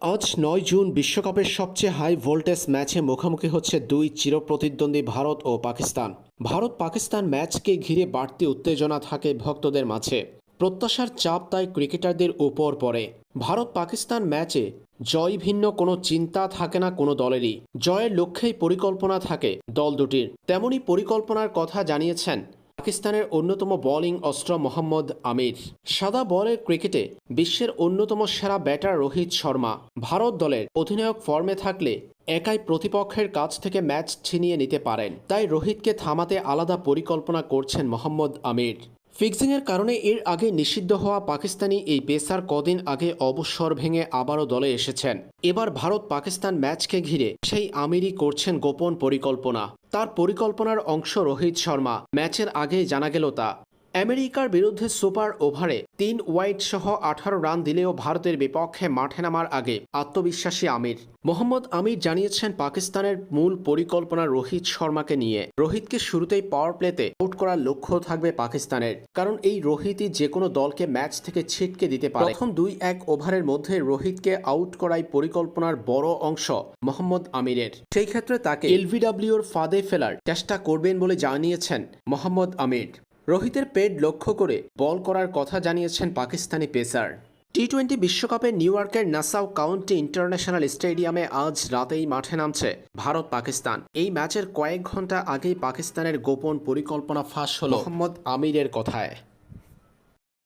আজ নয় জুন বিশ্বকাপের সবচেয়ে হাই ভোল্টেজ ম্যাচে মুখোমুখি হচ্ছে দুই চিরপ্রতিদ্বন্দ্বী ভারত ও পাকিস্তান। ভারত পাকিস্তান ম্যাচকে ঘিরে বাড়তি উত্তেজনা থাকে ভক্তদের মাঝে। প্রত্যাশার চাপ তাই ক্রিকেটারদের উপর পড়ে। ভারত পাকিস্তান ম্যাচে জয় ভিন্ন কোনো চিন্তা থাকে না কোনো দলেরই। জয়ের লক্ষ্যেই পরিকল্পনা থাকে দল দুটির। তেমনই পরিকল্পনার কথা জানিয়েছেন পাকিস্তানের অন্যতম বোলিং অস্ত্র মোহাম্মদ আমির। সাদা বলের ক্রিকেটে বিশ্বের অন্যতম সেরা ব্যাটার রোহিত শর্মা। ভারত দলের অধিনায়ক ফর্মে থাকলে একাই প্রতিপক্ষের কাছ থেকে ম্যাচ ছিনিয়ে নিতে পারেন। তাই রোহিতকে থামাতে আলাদা পরিকল্পনা করছেন মোহাম্মদ আমির। ফিক্সিংয়ের কারণে এর আগে নিষিদ্ধ হওয়া পাকিস্তানি এই পেসার কদিন আগে অবসর ভেঙে আবারও দলে এসেছেন। এবার ভারত পাকিস্তান ম্যাচকে ঘিরে সেই আমিরই করছেন গোপন পরিকল্পনা। তার পরিকল্পনার অংশ রোহিত শর্মা। ম্যাচের আগেই জানা গেল তা। আমেরিকার বিরুদ্ধে সুপার ওভারে তিন ওয়াইড সহ আঠারো রান দিলেও ভারতের বিপক্ষে মাঠে নামার আগে আত্মবিশ্বাসী আমির। মোহাম্মদ আমির জানিয়েছেন, পাকিস্তানের মূল পরিকল্পনা রোহিত শর্মাকে নিয়ে। রোহিতকে শুরুতেই পাওয়ার প্লেতে আউট করার লক্ষ্য থাকবে পাকিস্তানের। কারণ এই রোহিতই যে কোনো দলকে ম্যাচ থেকে ছিটকে দিতে পারে। প্রথম দুই এক ওভারের মধ্যে রোহিতকে আউট করাই পরিকল্পনার বড় অংশ মোহাম্মদ আমিরের। সেই ক্ষেত্রে তাকে এলভিডব্লিউর ফাঁদে ফেলার চেষ্টা করবেন বলে জানিয়েছেন মোহাম্মদ আমির। রোহিতের পেড লক্ষ্য করে বল করার কথা জানিয়েছেন পাকিস্তানি পেসার। টি টোয়েন্টি বিশ্বকাপে নিউ ইয়র্কের নাসাউ কাউন্টি ইন্টারন্যাশনাল স্টেডিয়ামে আজ রাতেই মাঠে নামছে ভারত পাকিস্তান। এই ম্যাচের কয়েক ঘণ্টা আগেই পাকিস্তানের গোপন পরিকল্পনা ফাঁস হল মোহাম্মদ আমিরের কথায়।